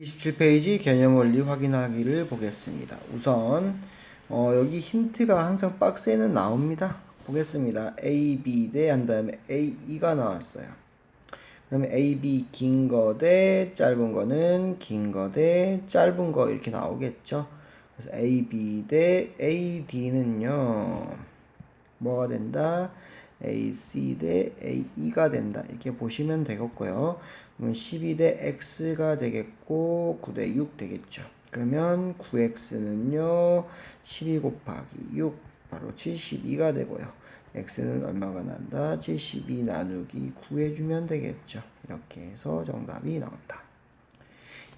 27페이지 개념 원리 확인하기를 보겠습니다. 우선 어, 여기 힌트가 항상 박스에는 나옵니다. 보겠습니다. A, B 대한 다음에 A, E가 나왔어요. 그러면 A, B 긴 거 대 짧은 거는 긴 거 대 짧은 거 이렇게 나오겠죠. 그래서 A, B 대 A, D는요. 뭐가 된다? AC 대 AE가 된다. 이렇게 보시면 되겠고요. 그러면 12대 X가 되겠고 9대 6 되겠죠. 그러면 9X는요. 12 곱하기 6 바로 72가 되고요. X는 얼마가 난다? 72 나누기 9 해주면 되겠죠. 이렇게 해서 정답이 나온다.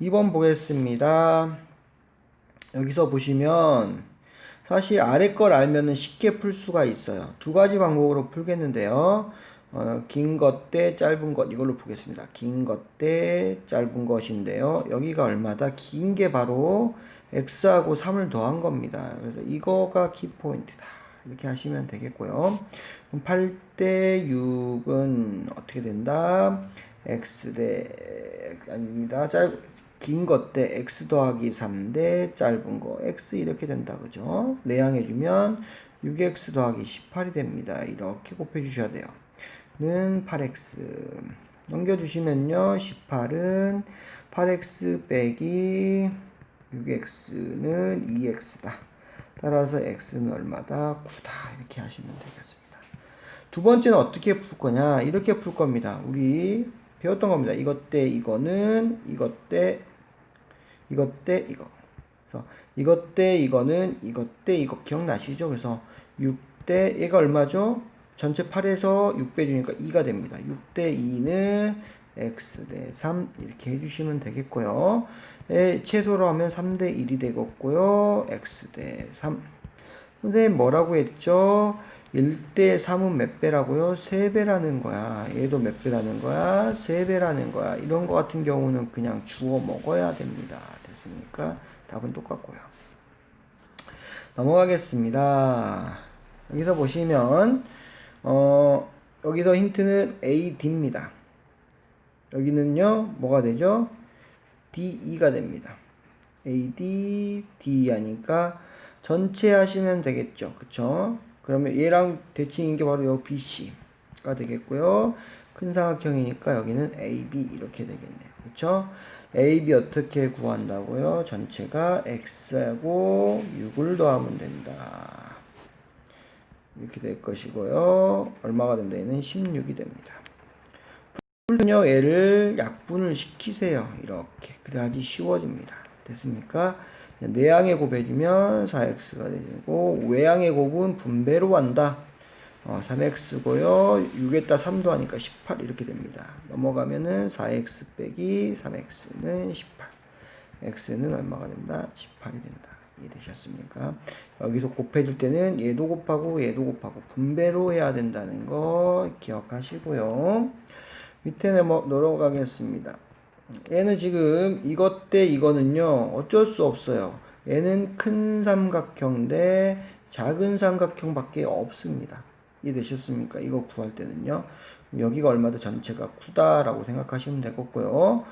2번 보겠습니다. 여기서 보시면 사실 아래 걸 알면은 쉽게 풀 수가 있어요. 두 가지 방법으로 풀겠는데요. 어, 긴 것 대 짧은 것 이걸로 풀겠습니다. 긴 것 대 짧은 것인데요. 여기가 얼마다? 긴 게 바로 x하고 3을 더한 겁니다. 그래서 이거가 키포인트다. 이렇게 하시면 되겠고요. 그럼 8대 6은 어떻게 된다? x 대 아닙니다. 짧 긴것 대 x 더하기 3 대 짧은 거 x 이렇게 된다 그죠? 내양해 주면 6x 더하기 18이 됩니다. 이렇게 곱해 주셔야 돼요. 는 8x 넘겨 주시면요. 18은 8x 빼기 6x는 2x다. 따라서 x는 얼마다? 9다. 이렇게 하시면 되겠습니다. 두 번째는 어떻게 풀 거냐? 이렇게 풀 겁니다. 우리 배웠던 겁니다. 이것 대 이거는 이것 대 이것 대 이거. 그래서 이것 대 이거는 이것 대 이거 기억나시죠? 그래서 6 대 얘가 얼마죠? 전체 8에서 6 빼주니까 2가 됩니다. 6대 2는 x 대 3 이렇게 해주시면 되겠고요. 에, 최소로 하면 3대 1이 되겠고요. x 대 3. 선생님 뭐라고 했죠? 1대 3은 몇 배라고요? 3배라는 거야. 얘도 몇 배라는 거야? 3배라는 거야. 이런 거 같은 경우는 그냥 주워 먹어야 됩니다. 됐습니까? 답은 똑같고요. 넘어가겠습니다. 여기서 보시면 어, 여기서 힌트는 AD입니다. 여기는요, 뭐가 되죠? DE가 됩니다. AD, D 하니까 전체 하시면 되겠죠. 그쵸? 그러면 얘랑 대칭인 게 바로 요 BC가 되겠고요. 큰 사각형이니까 여기는 AB 이렇게 되겠네요. 그쵸? AB 어떻게 구한다고요? 전체가 X하고 6을 더하면 된다. 이렇게 될 것이고요. 얼마가 된다? 얘는 16이 됩니다. 풀면요, 얘를 약분을 시키세요. 이렇게. 그래야지 쉬워집니다. 됐습니까? 내양의 곱해주면 4x가 되고, 외양의 곱은 분배로 한다. 어, 3x고요. 6에다 3도 하니까 18 이렇게 됩니다. 넘어가면은 4x 빼기 3x는 18. x는 얼마가 된다? 18이 된다. 이해되셨습니까? 여기서 곱해줄 때는 얘도 곱하고 얘도 곱하고 분배로 해야 된다는 거 기억하시고요. 밑에 넘어, 넘어가겠습니다. 얘는 지금 이것 대 이거는요 어쩔 수 없어요. 얘는 큰 삼각형 대 작은 삼각형밖에 없습니다. 이해되셨습니까? 이거 구할 때는요. 여기가 얼마다 전체가 9다라고 생각하시면 되겠고요.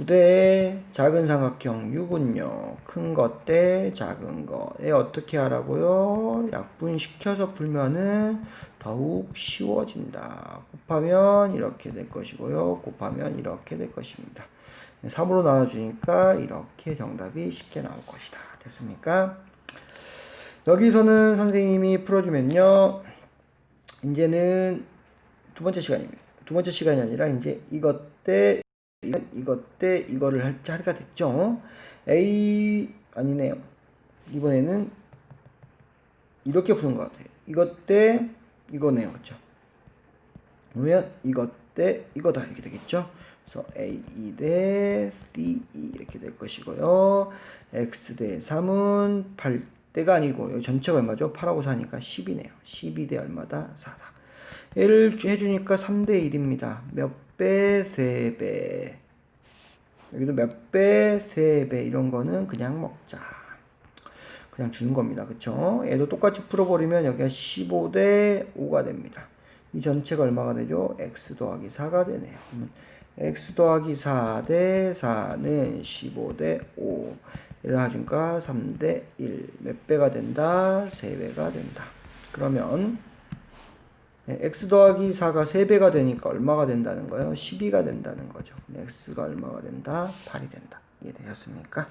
9대 작은 삼각형 6은요. 큰 것 대 작은 거에 어떻게 하라고요? 약분시켜서 풀면은 더욱 쉬워진다. 곱하면 이렇게 될 것이고요. 곱하면 이렇게 될 것입니다. 3으로 나눠주니까 이렇게 정답이 쉽게 나올 것이다. 됐습니까? 여기서는 선생님이 풀어주면요. 이제는 두 번째 시간입니다. 두 번째 시간이 아니라 이제 이것 대 이것 대 이거를 할 자리가 됐죠. A 아니네요. 이번에는 이렇게 푸는 것 같아요. 이것 대 이거네요. 그렇죠? 그러면 이것 대 이거다 이렇게 되겠죠. 그래서 A E 대 D E 이렇게 될 것이고요. X 대 3은 8대가 아니고 여기 전체가 얼마죠? 8하고 4니까 10이네요. 12대 얼마다? 4다. 얘를 해주니까 3대 1입니다. 몇 배? 3배. 여기도 몇 배? 3배. 이런 거는 그냥 먹자. 그냥 주는 겁니다. 그쵸? 얘도 똑같이 풀어버리면 여기가 15대 5가 됩니다. 이 전체가 얼마가 되죠? x 더하기 4가 되네요. x 더하기 4대 4는 15대 5. 얘를 하니까 3대 1. 몇 배가 된다? 3배가 된다. 그러면 네, x 더하기 4가 3배가 되니까 얼마가 된다는 거예요? 12가 된다는 거죠. x가 얼마가 된다? 8이 된다. 이해되셨습니까?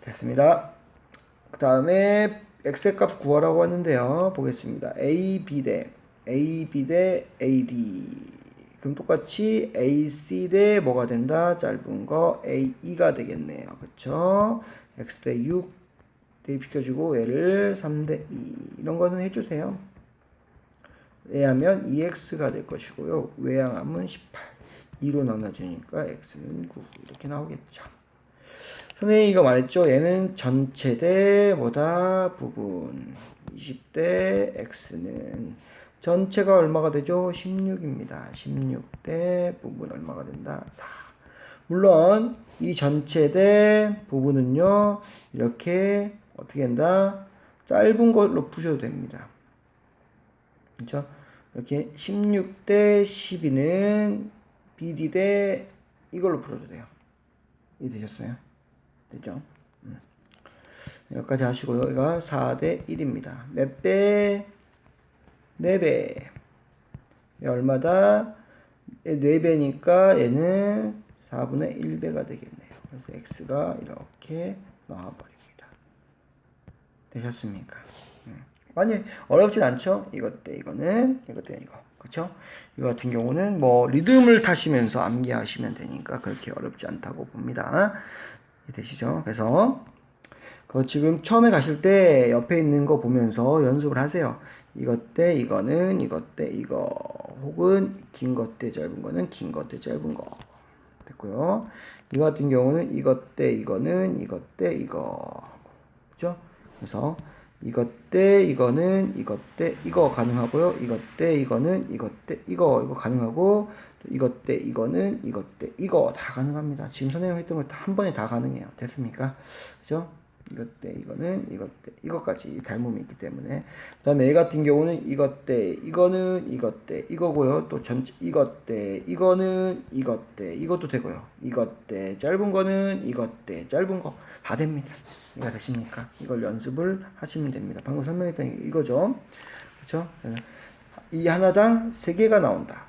됐습니다. 그 다음에 x의 값 구하라고 하는데요. 보겠습니다. a, b 대 a, b 대 a, d 그럼 똑같이 a, c 대 뭐가 된다? 짧은 거 a, e가 되겠네요. 그쵸? x 대 6 대입시켜주고 얘를 3 대 2 이런 거는 해주세요. 외하면 2x가 될 것이고요. 외양함은 18. 2로 나눠주니까 x는 9 이렇게 나오겠죠. 선생님이 이거 말했죠. 얘는 전체 대 뭐다 부분 20대 x는 전체가 얼마가 되죠? 16입니다. 16대 부분 얼마가 된다? 4. 물론 이 전체 대 부분은요. 이렇게 어떻게 한다? 짧은 걸로 푸셔도 됩니다. 그렇죠? 이렇게 16대 12는 BD 대 이걸로 풀어도 돼요. 이해되셨어요? 되죠? 음. 여기까지 하시고요. 여기가 4대 1입니다. 몇 배? 4배. 얘 얼마다? 얘 4배니까 얘는 4분의 1배가 되겠네요. 그래서 x가 이렇게 나와버립니다. 되셨습니까? 음. 많이 어렵진 않죠? 이것 때 이거는 이것 때 이거 그쵸? 이거 같은 경우는 뭐 리듬을 타시면서 암기하시면 되니까 그렇게 어렵지 않다고 봅니다. 되시죠? 그래서 그 지금 처음에 가실 때 옆에 있는 거 보면서 연습을 하세요. 이것 때 이거는 이것 때 이거 혹은 긴 것 때 짧은 거는 긴 것 때 짧은 거 됐고요. 이거 같은 경우는 이것 때 이거는 이것 때 이거 그죠? 그래서 이것 때 이거는 이것 때 이거 가능하고요. 이것 때 이거는 이것 때 이거 이거 가능하고 이것 때 이거는 이것 때 이거 다 가능합니다. 지금 선생님 했던 거한 번에 다 가능해요. 됐습니까? 그죠? 이것 때 이거는 이것 때 이것까지 닮음이 있기 때문에 그 다음에 얘 같은 경우는 이것 때 이거는 이것 때 이거고요. 또 전체 이것 때 이거는 이것 때 이것도 되고요. 이것 때 짧은 거는 이것 때 짧은 거 다 됩니다. 이해가 되십니까? 이걸 연습을 하시면 됩니다. 방금 설명했던 이거죠. 그렇죠? 이 하나당 세 개가 나온다.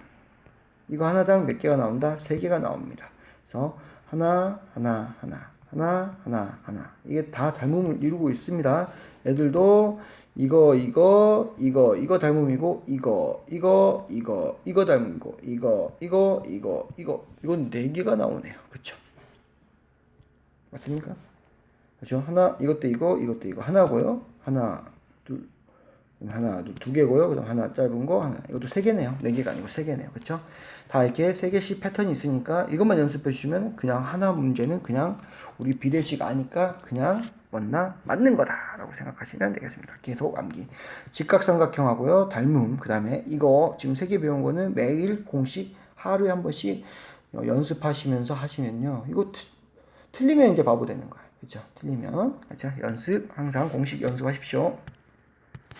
이거 하나당 몇 개가 나온다? 세 개가 나옵니다. 그래서 하나 하나 하나 하나, 하나, 하나. 이게 다 닮음을 이루고 있습니다. 애들도 이거, 이거, 이거, 이거 닮음이고, 이거, 이거, 이거, 이거 닮음이고, 이거, 이거, 이거, 이거. 이건 네 개가 나오네요. 그쵸? 맞습니까? 그죠? 하나, 이것도 이거, 이것도 이거. 하나고요. 하나, 둘, 하나, 둘, 두 개고요. 그다음 하나 짧은 거 하나. 이것도 세 개네요. 네 개가 아니고 세 개네요. 그렇죠? 다 이렇게 세 개씩 패턴이 있으니까 이것만 연습해 주시면 그냥 하나 문제는 그냥 우리 비례식 아니까 그냥 맞나 맞는 거다라고 생각하시면 되겠습니다. 계속 암기. 직각삼각형하고요. 닮음. 그다음에 이거 지금 세 개 배운 거는 매일 공식 하루에 한 번씩 연습하시면서 하시면요. 이거 트, 틀리면 이제 바보 되는 거예요. 그렇죠? 틀리면. 그렇죠? 연습 항상 공식 연습하십시오.